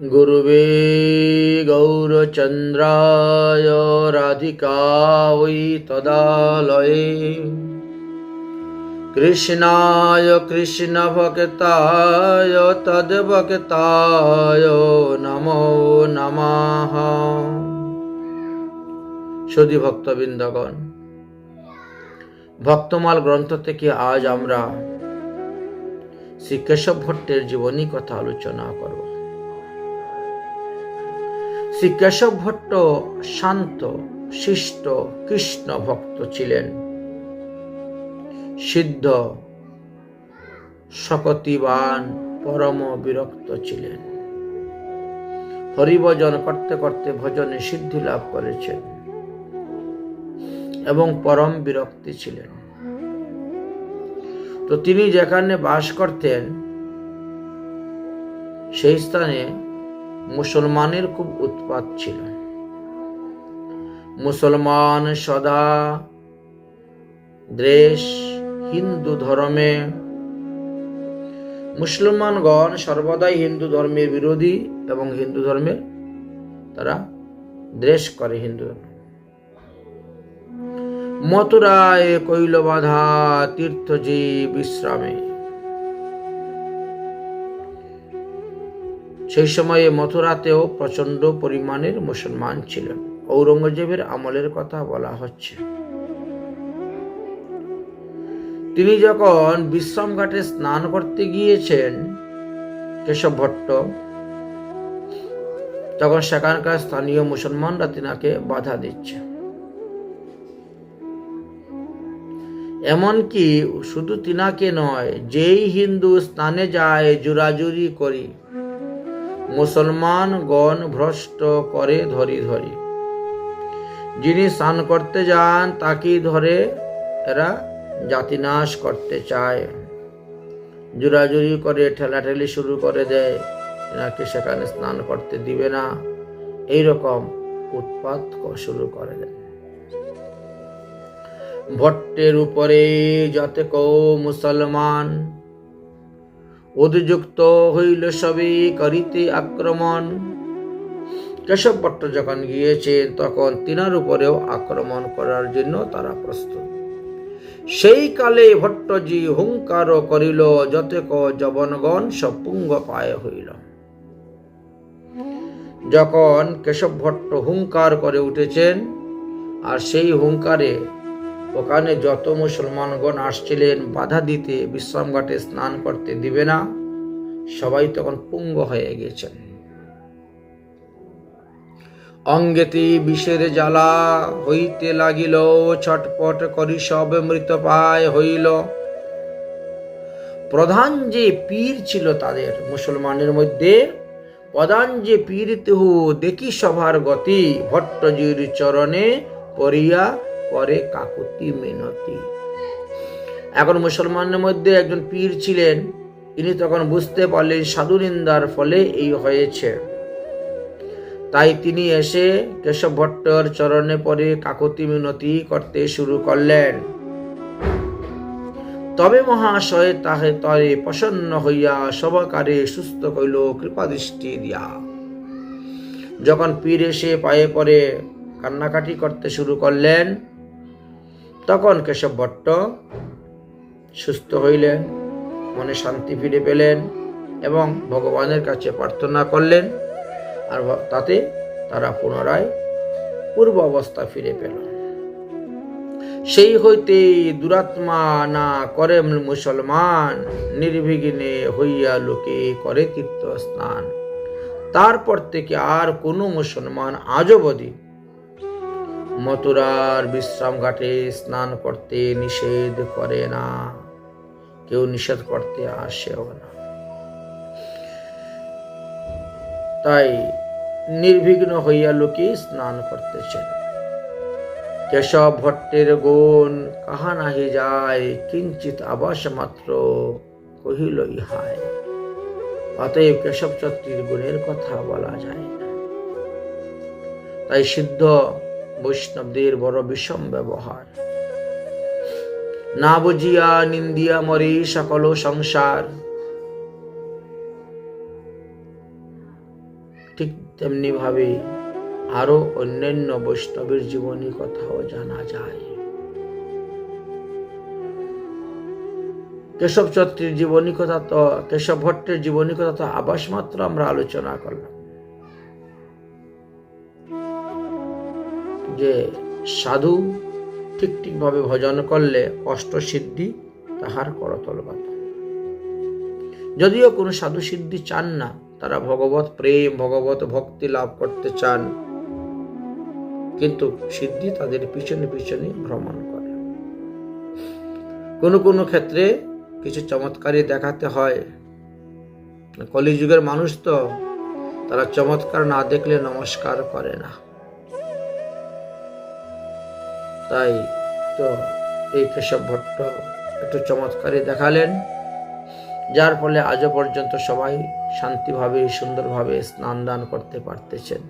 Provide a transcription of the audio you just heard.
गुरुवे गौरचन्द्राय राधिका वै तदालये कृष्णाय कृष्णभक्ताय তদ্ভক্তায় নমো নমঃ সদী ভক্তবৃন্দগণ ভক্তমাল গ্রন্থ থেকে আজ আমরা শ্রী কেশব ভট্টের জীবনী কথা আলোচনা করব শ্রী কেশব ভট্ট শান্ত, শিষ্ট, কৃষ্ণ ভক্ত ছিলেন। সিদ্ধ, শকতিবান, পরম বিরক্ত ছিলেন। হরিভজন করতে করতে ভজনে সিদ্ধি লাভ করেছেন এবং পরম বিরক্তি ছিলেন। তো তিনি যেখানে বাস করতেন, সেই স্থানে মুসলমানের খুব উৎপাত ছিল। মুসলমান সদা দেশ হিন্দু ধর্মে, মুসলমানগণ সর্বদাই হিন্দু ধর্মের বিরোধী এবং হিন্দু ধর্মের তারা দ্বেষ করে হিন্দু মথুরায় কৈল বাধা তীর্থজি বিশ্রামে সেই সময়ে মথুরাতেও প্রচণ্ড পরিমাণের মুসলমান ছিলেন ঔরঙ্গজেবের আমলের কথা বলা হচ্ছে। তিনি যখন বিশ্রাম ঘাটে স্নান করতে গিয়েছেন, কেশব ভট্ট, তখন সেখানকার স্থানীয় মুসলমানরা তিনাকে বাধা দিচ্ছে। এমনকি শুধু তিনাকে নয়, যেই হিন্দু স্নানে যায়, জুরাজুরি করি মুসলমান গণ ভ্রষ্ট করে ধরি ধরি। যিনি স্নান করতে যান তাকেই ধরে এরা জাতিনাশ করতে চায়। জোরাজুরি করে ঠেলাঠেলি শুরু করে দেয় এনাকে সেখানে স্নান করতে দিবে না। এই রকম উৎপাত শুরু করে দেয় ভট্টের উপরে যাতে কৌ মুসলমান উদ্যুক্ত হইল সবই করিতে আক্রমণ। কেশব ভট্ট যখন গিয়েছেন, তখন তিনার উপরেও আক্রমণ করার জন্য তারা প্রস্তুত। সেই কালে ভট্টজি হুঙ্কার করিল যতেক জবনগণ সপুঙ্গ পায় হইল। যখন কেশব ভট্ট হুঙ্কার করে উঠেছেন, আর সেই হুঙ্কারে ওখানে যত মুসলমানগণ আসছিলেন, বাধা দিতে বিশ্রামঘাটে স্নান করতে দিবে না। সবাই তখন পুঙ্গ হয়ে গেছেন। অঙ্গেতে বিষের জ্বালা হইতে লাগিল, ছটপট করি সব মৃত পায় হইল। প্রধান যে পীর ছিল তাদের, মুসলমানের মধ্যে প্রধান যে পীর তেহু, দেখি সভার গতি, ভট্টজির চরণে পড়িয়া করে কাকুতি মিনতি। এখন মুসলমানের মধ্যে একজন পীর ছিলেন তিনি তখন বুঝতে পারলেন সাধু নিন্দার ফলে এই হয়েছে। তাই তিনি এসে কেশব ভট্টর চরণে পরে কাকতি মিনতি করতে শুরু করলেন। তবে মহাশয় তাহে তরে প্রসন্ন হইয়া সবকারে সুস্থ কইল, কৃপা দৃষ্টি দিয়া। যখন পীর এসে পায়ে পরে কান্নাকাটি করতে শুরু করলেন তখন কেশব ভট্ট সুস্থ হইলেন, মনে শান্তি ফিরে পেলেন এবং ভগবানের কাছে প্রার্থনা করলেন আর তাতে তারা পুনরায় পূর্ব অবস্থা ফিরে পেল। সেই হইতে দুরাত্মা না করে মুসলমান, নির্বিঘ্নে হইয়া লোকে করে তীর্থ স্নান তারপর থেকে আর কোনো মুসলমান আজ মথুরার বিশ্রাম ঘাটে স্নান করতে নিষেধ করে না। কেউ নিষেধ করতে আসেও না। তাই নির্বিঘ্ন হইয়া লোকে স্নান করতেছেন কেশব ভট্টের গুণ কাহা নাহি যায় কিঞ্চিত আবাস মাত্র কহিল ইহায় অতএব কেশব চত্রীর গুণের কথা বলা যায় না। তাই সিদ্ধ বৈষ্ণবদের বড় বিষম ব্যবহার। না বুঝিয়া নিন্দিয়া মরি সকল সংসার। ঠিক তেমনিভাবে আরও অন্যান্য বৈষ্ণবের জীবনী কথাও জানা যায়। কেশব চত্রীর জীবনী কথা তো কেশব ভট্টের জীবনী কথা তো আবাস মাত্র আমরা আলোচনা করলাম। যে সাধু ঠিক ঠিকভাবে ভজন করলে অষ্টসিদ্ধি তাহার করতল কথা যদিও কোনো সাধু সিদ্ধি চান না, তারা ভগবত প্রেম, ভগবত ভক্তি লাভ করতে চান। কিন্তু সিদ্ধি তাদের পিছনে পিছনে ভ্রমণ করে। কোনো কোনো ক্ষেত্রে কিছু চমৎকারই দেখাতে হয়। কলিযুগের মানুষ তো তারা চমৎকার না দেখলে নমস্কার করে না। তাই তো এই কেশব ভট্ট একটু চমৎকারই দেখালেন, যার ফলে আজও পর্যন্ত সবাই শান্তিভাবে, সুন্দরভাবে স্নান দান করতে পারতেছেন।